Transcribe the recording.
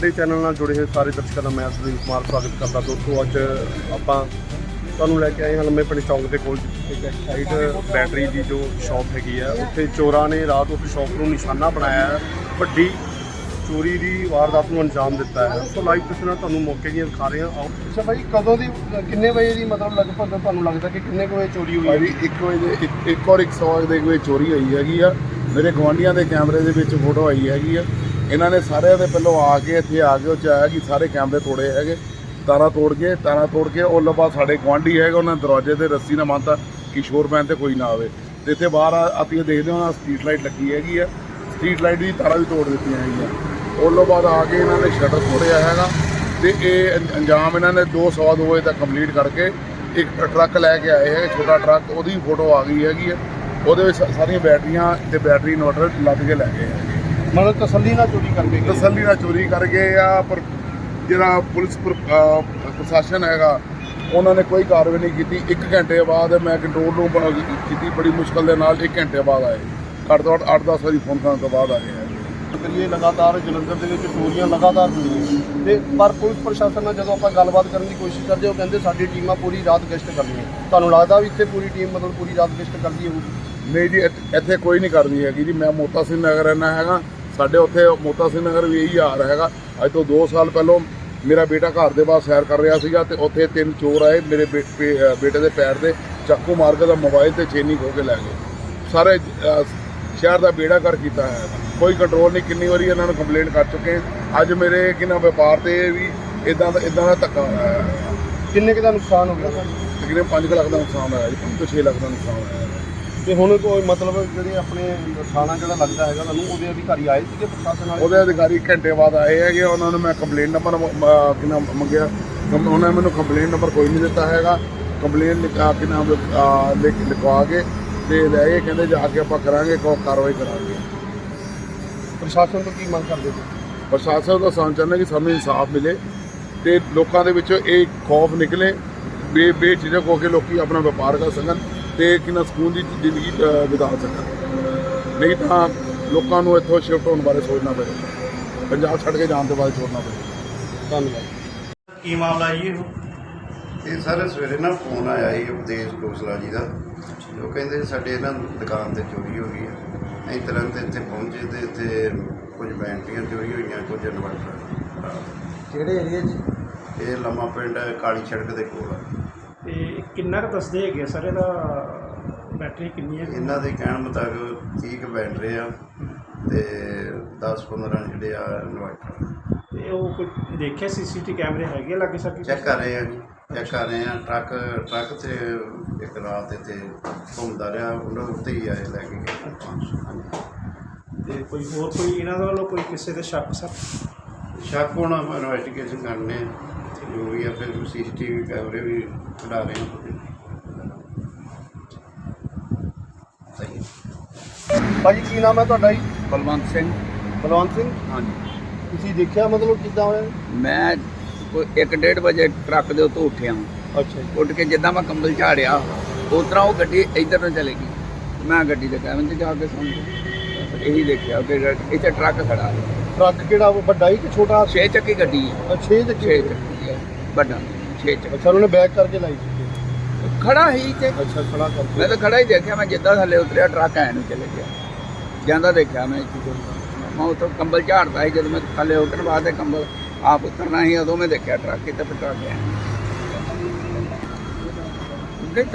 ਸਾਡੇ ਚੈਨਲ ਨਾਲ ਜੁੜੇ ਹੋਏ ਸਾਰੇ ਦਰਸ਼ਕਾਂ ਦਾ ਮੈਂ ਸੁਨੀਲ ਕੁਮਾਰ ਸਵਾਗਤ ਕਰਦਾ ਦੋਸਤੋ। ਅੱਜ ਆਪਾਂ ਤੁਹਾਨੂੰ ਲੈ ਕੇ ਆਏ ਹਾਂ ਲੰਮੇ ਪਿੰਡ ਚੌਂਕ ਦੇ ਕੋਲ ਇੱਕ ਸਾਈਡ ਬੈਟਰੀ ਦੀ ਜੋ ਸ਼ਾਪ ਹੈਗੀ ਆ ਉੱਥੇ ਚੋਰਾਂ ਨੇ ਰਾਤ ਉਸ ਸ਼ਾਪ ਨੂੰ ਨਿਸ਼ਾਨਾ ਬਣਾਇਆ ਹੈ ਵੱਡੀ ਚੋਰੀ ਦੀ ਵਾਰਦਾਤ ਨੂੰ ਅੰਜਾਮ ਦਿੱਤਾ ਹੈ। ਸੋ ਲਾਈਵ ਤਸਵੀਰਾਂ ਤੁਹਾਨੂੰ ਮੌਕੇ ਦੀਆਂ ਦਿਖਾ ਰਹੇ ਹਾਂ। ਆਓ। ਅੱਛਾ ਭਾਈ ਕਦੋਂ ਦੀ ਕਿੰਨੇ ਵਜੇ ਦੀ ਮਤਲਬ ਲਗਭਗ ਤੁਹਾਨੂੰ ਲੱਗਦਾ ਕਿ ਕਿੰਨੇ ਕੁ ਵਜੇ ਚੋਰੀ ਹੋਈ ਭਾਜੀ 1 ਵਜੇ ਇੱਕ- ਔਰ 100 ਵਜੇ ਦੇ ਵਿੱਚ ਚੋਰੀ ਹੋਈ ਹੈਗੀ ਆ। ਮੇਰੇ ਗਵਾਂਢੀਆਂ ਦੇ ਕੈਮਰੇ ਦੇ ਵਿੱਚ ਫੋਟੋ ਆਈ ਹੈਗੀ ਆ। ਇਹਨਾਂ ਨੇ ਸਾਰਿਆਂ ਦੇ ਪਹਿਲੋਂ ਆ ਕੇ ਇੱਥੇ ਆ ਕੇ ਉਹ 'ਚ ਆਇਆ ਕਿ ਸਾਰੇ ਕੈਮਰੇ ਤੋੜੇ ਹੈਗੇ, ਤਾਰਾਂ ਤੋੜ ਕੇ, ਤਾਰਾਂ ਤੋੜ ਕੇ, ਉਹ ਲਬਾ ਸਾਡੇ ਗਵਾਂਢੀ ਹੈਗਾ, ਉਹਨਾਂ ਦਰਵਾਜ਼ੇ ਤੇ ਰੱਸੀ ਨਾਲ ਬੰਨ੍ਹਤਾ ਕਿ ਸ਼ੋਰ ਪੈਣ ਤੇ ਕੋਈ ਨਾ ਆਵੇ। ਤੇ ਇੱਥੇ ਬਾਹਰ ਆ- ਆਪੀ ਦੇਖਦੇ ਹੋ ਨਾ, ਸਟਰੀਟ ਲਾਈਟ ਲੱਗੀ ਹੈਗੀ ਆ, ਸਟਰੀਟ ਲਾਈਟ ਦੀ ਤਾਰਾਂ ਵੀ ਤੋੜ ਦਿੱਤੀਆਂ ਹੈਗੀਆਂ। ਉਹ ਤੋਂ ਬਾਅਦ ਆ ਕੇ ਇਹਨਾਂ ਨੇ ਸ਼ਟਰ ਤੋੜਿਆ ਹੈਗਾ ਤੇ ਇਹ ਅੰਜਾਮ ਇਹਨਾਂ ਨੇ 2:02 ਵਜੇ ਤੱਕ ਕੰਪਲੀਟ ਕਰਕੇ ਇੱਕ ਟਰੱਕ ਲੈ ਕੇ ਆਏ ਹੈਗੇ, ਛੋਟਾ ਟਰੱਕ, ਉਹਦੀ ਫੋਟੋ ਆ ਗਈ ਹੈਗੀ ਹੈ ਉਹਦੇ ਵਿੱਚ ਸਾਰੀਆਂ ਬੈਟਰੀਆਂ ਤੇ ਬੈਟਰੀ ਇਨਵਰਟਰ ਲੱਦ ਕੇ ਲੈ ਗਏ ਹੈਗੇ। ਮਤਲਬ ਤਸੱਲੀ ਨਾਲ ਚੋਰੀ ਕਰਕੇ ਗਏ। ਤਸੱਲੀ ਨਾਲ ਚੋਰੀ ਕਰ ਗਏ ਆ ਪਰ ਜਿਹੜਾ ਪੁਲਿਸ ਪ੍ਰਸ਼ਾਸਨ ਹੈਗਾ ਉਹਨਾਂ ਨੇ ਕੋਈ ਕਾਰਵਾਈ ਨਹੀਂ ਕੀਤੀ। 1 ਘੰਟੇ ਬਾਅਦ ਮੈਂ ਕੰਟਰੋਲ ਰੂਮ ਬਣਾ ਕੀਤੀ। ਬੜੀ ਮੁਸ਼ਕਲ ਦੇ ਨਾਲ 1 ਘੰਟੇ ਬਾਅਦ ਆਏ। ਘੱਟ ਤੋਂ ਘੱਟ 8-10 ਵਾਰੀ ਫੋਨ ਕਰਨ ਤੋਂ ਬਾਅਦ ਆਏ ਹੈ ਕਰੀਏ ਲਗਾਤਾਰ ਜਲੰਧਰ ਦੇ ਵਿੱਚ ਚੋਰੀਆਂ ਲਗਾਤਾਰ ਹੁੰਦੀਆਂ ਤੇ ਪਰ ਪੁਲਿਸ ਪ੍ਰਸ਼ਾਸਨ ਨਾਲ ਜਦੋਂ ਆਪਾਂ ਗੱਲਬਾਤ ਕਰਨ ਦੀ ਕੋਸ਼ਿਸ਼ ਕਰਦੇ ਉਹ ਕਹਿੰਦੇ ਸਾਡੀ ਟੀਮਾਂ ਪੂਰੀ ਰਾਤ ਗਸ਼ਤ ਕਰਦੀਆਂ ਤੁਹਾਨੂੰ ਲੱਗਦਾ ਵੀ ਇੱਥੇ ਪੂਰੀ ਟੀਮ ਮਤਲਬ ਪੂਰੀ ਰਾਤ ਗਸ਼ਤ ਕਰਦੀ ਹੋਊਗੀ? ਨਹੀਂ ਜੀ ਇੱਥੇ- ਇੱਥੇ ਕੋਈ ਨਹੀਂ ਕਰਦੀ ਹੈਗੀ ਜੀ। ਮੈਂ ਮੋਤਾ ਸਿੰਘ ਨਗਰ ਰਹਿਣਾ ਹੈਗਾ। ਸਾਡੇ ਉੱਥੇ ਮੋਤਾ ਸਿੰਘ ਨਗਰ ਵੀ ਇਹੀ ਹਾਲ ਹੈਗਾ। ਅੱਜ ਤੋਂ 2 ਸਾਲ ਪਹਿਲਾਂ ਮੇਰਾ ਬੇਟਾ ਘਰ ਦੇ ਬਾਹਰ ਸੈਰ ਕਰ ਰਿਹਾ ਸੀਗਾ ਤੇ ਉੱਥੇ ਤਿੰਨ ਚੋਰ ਆਏ ਮੇਰੇ ਬੇਟੇ ਦੇ ਪੈਰ ਤੇ ਚਾਕੂ ਮਾਰ ਕੇ ਦਾ ਮੋਬਾਈਲ ਤੇ ਚੇਨੀ ਖੋ ਕੇ ਲੈ ਗਏ। ਸਾਰੇ ਸ਼ਹਿਰ ਦਾ ਬੇੜਾ ਕਰ ਕੀਤਾ ਹੈ। ਕੋਈ ਕੰਟਰੋਲ ਨਹੀਂ ਕਿੰਨੀ ਵਾਰੀ ਇਹਨਾਂ ਨੂੰ ਕੰਪਲੇਂਟ ਕਰ ਚੁੱਕੇ। ਅੱਜ ਮੇਰੇ ਕਿੰਨਾ ਵਪਾਰ ਤੇ ਵੀ ਇਦਾਂ ਦਾ ਇਦਾਂ ਦਾ ਧੱਕਾ ਹੋਇਆ ਹੈ। ਕਿੰਨੇ ਕੁ ਦਾ ਨੁਕਸਾਨ ਹੋ ਗਿਆ? ਤਕਰੀਬਨ 5 ਲੱਖ ਦਾ ਨੁਕਸਾਨ ਹੋਇਆ ਜੀ 5 ਤੋਂ 6 ਲੱਖ ਦਾ ਨੁਕਸਾਨ ਹੋਇਆ ਹੈ। ਤੇ ਹੁਣ ਕੋਈ ਮਤਲਬ ਜਿਹੜੇ ਆਪਣੇ ਥਾਣਾ ਜਿਹੜਾ ਲੱਗਦਾ ਹੈਗਾ ਤੁਹਾਨੂੰ ਉਹਦੇ ਅਧਿਕਾਰੀ ਆਏ ਸੀਗੇ ਪ੍ਰਸ਼ਾਸਨ ਵਾਲੇ? ਉਹਦੇ ਅਧਿਕਾਰੀ ਘੰਟੇ ਬਾਅਦ ਆਏ ਹੈਗੇ ਉਹਨਾਂ ਨੂੰ ਮੈਂ ਕੰਪਲੇਂਟ ਨੰਬਰ ਕਿਨਾ ਮੰਗਿਆ ਉਹਨਾਂ ਨੇ ਮੈਨੂੰ ਕੰਪਲੇਂਟ ਨੰਬਰ ਕੋਈ ਨਹੀਂ ਦਿੱਤਾ ਹੈਗਾ। ਕੰਪਲੇਂਟ ਲਿਖਾ ਕੇ ਨਾਮ ਲਿਖ ਲਿਖਵਾ ਕੇ ਤੇ ਲੈ ਗਏ ਕਹਿੰਦੇ ਜਾ ਕੇ ਆਪਾਂ ਕਰਾਂਗੇ ਕੋ ਕਾਰਵਾਈ ਕਰਾਂਗੇ। ਪ੍ਰਸ਼ਾਸਨ ਤੋਂ ਕੀ ਮੰਗ ਕਰਦੇ ਸੀ ਪ੍ਰਸ਼ਾਸਨ ਦਾ ਸਾਨੂੰ ਚਾਹੁੰਦਾ ਕਿ ਸਾਨੂੰ ਇਨਸਾਫ ਮਿਲੇ ਤੇ ਲੋਕਾਂ ਦੇ ਵਿੱਚੋਂ ਇਹ ਖੌਫ ਨਿਕਲੇ ਬੇ ਬੇਝਿਜਕ ਹੋ ਕੇ ਲੋਕੀ ਆਪਣਾ ਵਪਾਰ ਕਰ ਸਕਣ। ਤੇ ਕਿੰਨਾ ਸਕੂਨ ਦੀ ਜ਼ਿੰਦਗੀ ਬਿਤਾ ਸਕਣ ਨਹੀਂ ਤਾਂ ਲੋਕਾਂ ਨੂੰ ਇੱਥੋਂ ਸ਼ਿਫਟ ਹੋਣ ਬਾਰੇ ਸੋਚਣਾ ਪਏਗਾ। ਪੰਜਾਬ ਛੱਡ ਕੇ ਜਾਣ ਦੇ ਬਾਰੇ ਸੋਚਣਾ ਪਏਗਾ। ਧੰਨਵਾਦ। ਕੀ ਮਾਮਲਾ ਜੀ ਇਹ? ਇਹ ਸਰ ਸਵੇਰੇ ਨਾ ਫੋਨ ਆਇਆ ਸੀ ਉਪਦੇਸ਼ ਕੋਸਲਾ ਜੀ ਦਾ। ਉਹ ਕਹਿੰਦੇ ਸਾਡੇ ਨਾ ਦੁਕਾਨ ਤੇ ਚੋਰੀ ਹੋ ਗਈ ਹੈ ਅਸੀਂ ਤੁਰੰਤ ਇੱਥੇ ਪਹੁੰਚੇ ਤੇ ਇੱਥੇ ਕੁਝ ਬੈਟਰੀਆਂ ਚੋਰੀ ਹੋਈਆਂ ਕੁਝ ਇਨਵਰਟਰ। ਕਿਹੜੇ ਏਰੀਆ 'ਚ? ਇਹ ਲੰਮਾ ਪਿੰਡ ਕਾਲੀ ਸੜਕ ਦੇ ਕੋਲ ਆ। ਕਿੰਨਾ ਕੁ ਦੱਸਦੇ ਹੈਗੇ ਆ ਸਰ ਇਹਦਾ ਬੈਟਰੀ ਕਿੰਨੀ ਹੈ ਇਹਨਾਂ ਦੇ ਕਹਿਣ ਮੁਤਾਬਕ 30 ਕੁ ਬੈਟਰੀ ਆ ਤੇ 10-15 ਜਿਹੜੇ ਆ ਇਨਵਰਟਰ ਤੇ ਉਹ ਕੋਈ ਦੇਖਿਆ ਸੀਸੀਟੀ ਕੈਮਰੇ ਹੈਗੇ ਲੱਗੇ ਸਰ ਚੈੱਕ ਕਰ ਰਹੇ ਆ ਜੀ ਚੈੱਕ ਕਰ ਰਹੇ ਆ। ਟਰੱਕ ਟਰੱਕ ਤੇ ਇੱਕ ਰਾਤ ਇੱਥੇ ਘੁੰਮਦਾ ਰਿਹਾ ਉਹਨਾਂ ਉੱਤੇ ਹੀ ਆਏ ਲੈ ਕੇ ਗਏ। ਹਾਂਜੀ ਤੇ ਕੋਈ ਹੋਰ ਕੋਈ ਇਹਨਾਂ ਦਾ ਵੱਲੋਂ ਕੋਈ ਕਿਸੇ ਦੇ ਸ਼ੱਕ ਸਰ? ਸ਼ੱਕ ਹੁਣ ਇਨਵੈਸਟੀਗੇਸ਼ਨ ਕਰਨੇ ਆ। ਜੋ ਵੀ ਆ ਫਿਰ ਸੀਸੀਟੀਵੀ ਕੈਮਰੇ ਵੀ ਕਢਾ ਰਹੇ ਹਾਂ। ਭਾਜੀ ਕੀ ਨਾਮ ਹੈ ਤੁਹਾਡਾ ਜੀ? ਬਲਵੰਤ ਸਿੰਘ। ਬਲਵੰਤ ਸਿੰਘ? ਹਾਂਜੀ। ਤੁਸੀਂ ਦੇਖਿਆ ਮਤਲਬ ਕਿੱਦਾਂ ਹੋਇਆ? ਮੈਂ ਕੋਈ 1:30 ਵਜੇ ਟਰੱਕ ਦੇ ਉੱਤੋਂ ਉੱਠਿਆ ਅੱਛਾ ਜੀ। ਉੱਠ ਕੇ ਜਿੱਦਾਂ ਮੈਂ ਕੰਬਲ ਝਾੜਿਆ ਉਸ ਤਰ੍ਹਾਂ ਉਹ ਗੱਡੀ ਇੱਧਰ ਨੂੰ ਚਲੇ ਗਈ। ਮੈਂ ਗੱਡੀ ਦੇ ਕੈਬਨ 'ਚ ਜਾ ਕੇ ਸੌਂ ਗਿਆ ਇਹੀ ਦੇਖਿਆ ਕਿ ਇੱਥੇ ਟਰੱਕ ਖੜਾ। ਹੈ ਟਰੱਕ ਕਿਹੜਾ ਉਹ ਵੱਡਾ ਹੀ ਕਿ ਛੋਟਾ? ਛੇ ਚੱਕੀ ਗੱਡੀ ਹੈ। 6 ਚੱਕੀ। ਵੱਡਾ ਛੇ ਚੱਕੀ ਅੱਛਾ ਉਹਨਾਂ ਨੇ ਬੈਕ ਕਰਕੇ ਲਾਈ ਸੀ। ਖੜਾ ਹੀ ਤੇ। ਅੱਛਾ ਖੜਾ ਕਰਕੇ। ਮੈਂ ਤਾਂ ਖੜਾ ਹੀ ਦੇਖਿਆ ਮੈਂ ਜਿੱਦਾਂ ਥੱਲੇ ਉਤਰਿਆ ਟਰੱਕ ਐ ਨੂੰ ਚਲੇ ਗਿਆ। ਜਾਂਦਾ ਦੇਖਿਆ ਮੈਂ ਇੱਥੇ। ਮੈਂ ਉੱਥੋਂ ਕੰਬਲ ਝਾੜਦਾ ਸੀ ਜਦੋਂ ਮੈਂ ਥੱਲੇ ਉਤਰਨ ਵਾਸਤੇ ਕੰਬਲ ਆਪ ਉਤਰਨਾ ਸੀ ਉਦੋਂ ਮੈਂ ਦੇਖਿਆ ਟਰੱਕ ਕਿਤੇ ਟਰੱਕ ਗਿਆ